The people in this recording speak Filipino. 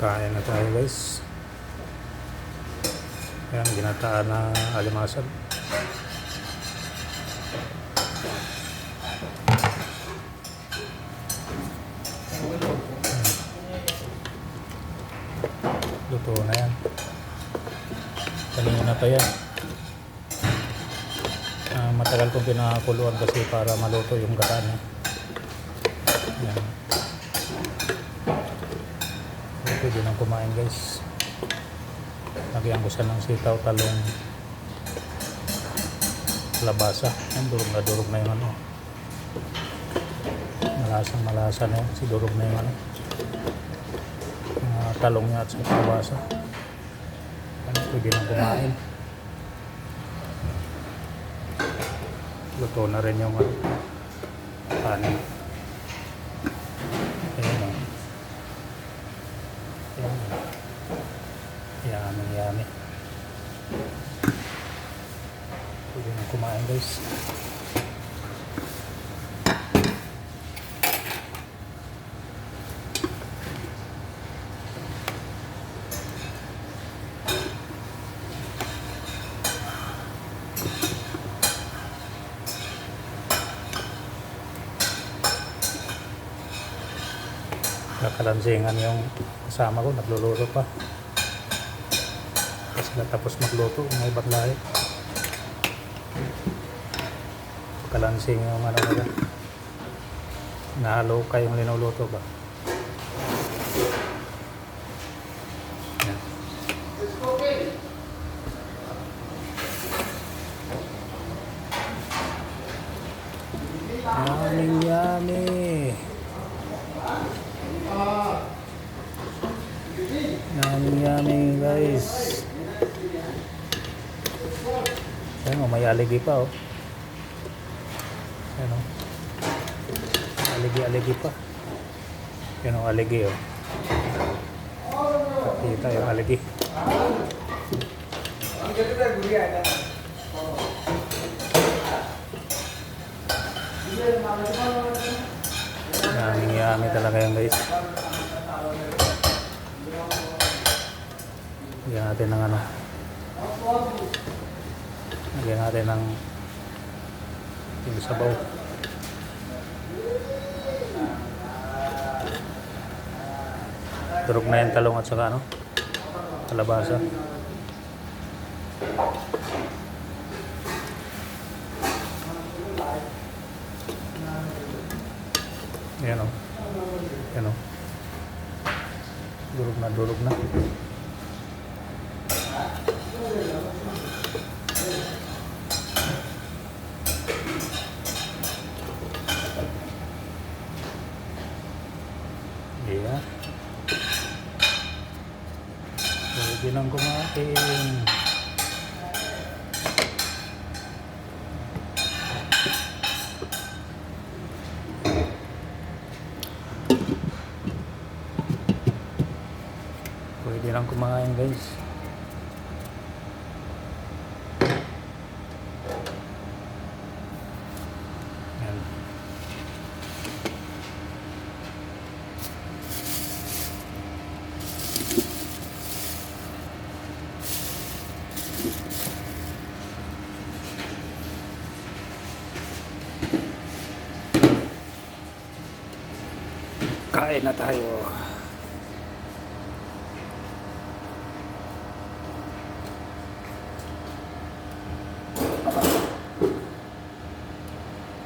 Kain na tayo guys. Yan, ginataan na alimasag. Luto na yan. Kanina pa yan. Matagal kong pinakakuluan kasi para maluto yung gataan niya. Yan. Pwede nang kumain guys. Lagyan ko siya ng sitaw, talong, labasa. Yan, durog na durog na yung ano. Malasang malasa na yan. Si durog na yung ano. Mga talong niya at sa labasa. Yan, pwede nang kumain. Luto na rin yung ano, kanin. Ayan o. Ayan. Yummy, yummy. Pwede nang kumain guys. Nakalansingan yung kasama ko, nagluluto pa. Kasi natapos magluto, may ibang lahi. Kalansing yung ano nila. Nahalo kayong linuluto ba? Yan. Yummy, yummy. Yummy, yummy guys. Ayan o, may aligi pa oh. Ayan o. Aligi-aligi pa. Ayan o, aligi oh. Kita yung aligi. Yummy, yummy talaga yan guys. Lagyan natin ng ano. Lagyan natin ng yung sabaw. Durog na yung talong at saka ano, kalabasa. Yan o. Yan o. Durog na, durog na. Yeah. Pwede nang kumain. Pwede nang kumain guys. Kain na tayo.